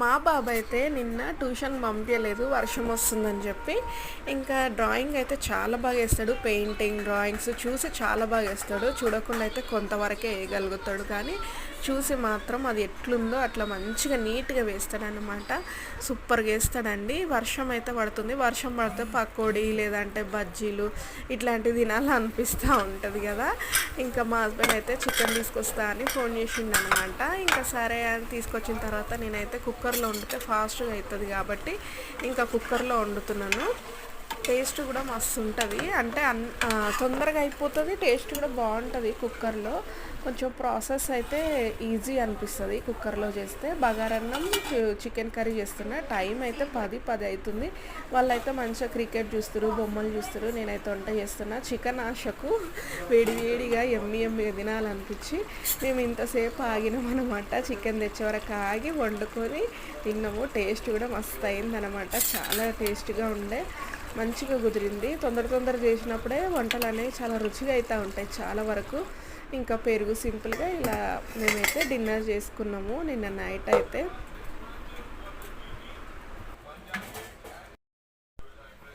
మా బాబు అయితే నిన్న ట్యూషన్ పంపించలేదు వర్షం వస్తుందని చెప్పి. ఇంకా డ్రాయింగ్ అయితే చాలా బాగా వేస్తాడు పెయింటింగ్ డ్రాయింగ్స్ చూసి చాలా బాగా వేస్తాడు. చూడకుండా అయితే కొంతవరకే వేయగలుగుతాడు కానీ చూసి మాత్రం అది ఎట్లుందో అట్లా మంచిగా నీట్గా వేస్తాడనమాట సూపర్గా వేస్తాడండి. వర్షం అయితే పడుతుంది. వర్షం పడితే పకోడీ లేదంటే బజ్జీలు ఇట్లాంటివి తినాలనిపిస్తూ ఉంటుంది కదా. ఇంకా మా హస్బెండ్ అయితే చికెన్ తీసుకొస్తా అని ఫోన్ చేసిండు అనమాట ఇంకా సరే అని తీసుకొచ్చిన తర్వాత నేనైతే కుక్కర్లో వండితే ఫాస్ట్గా అవుతుంది కాబట్టి ఇంకా కుక్కర్లో వండుతున్నాను. టేస్ట్ కూడా మస్తు ఉంటుంది అంటే అన్ తొందరగా అయిపోతుంది టేస్ట్ కూడా బాగుంటుంది కుక్కర్లో. కొంచెం ప్రాసెస్ అయితే ఈజీ అనిపిస్తుంది కుక్కర్లో చేస్తే. బగారన్నం చికెన్ కర్రీ చేస్తున్నా టైం అయితే పది పది అవుతుంది వాళ్ళైతే మంచిగా క్రికెట్ చూస్తారు బొమ్మలు చూస్తారు. నేనైతే వంట చేస్తున్నా. చికెన్ ఆశకు వేడి వేడిగా ఎమ్మి ఎమ్మి తినాలనిపించి మేము ఇంతసేపు ఆగినాం అనమాట చికెన్ తెచ్చే వరకు ఆగి వండుకొని తిన్నాము. టేస్ట్ కూడా మస్తు అయిందనమాట చాలా టేస్ట్గా ఉండే. మంచిగా కుదిరింది. తొందర తొందర చేసినప్పుడే వంటలు అనేవి చాలా రుచిగా అవుతూ ఉంటాయి చాలా వరకు. ఇంకా పెరుగు సింపుల్గా ఇలా మేమైతే డిన్నర్ చేసుకున్నాము నిన్న నైట్ అయితే.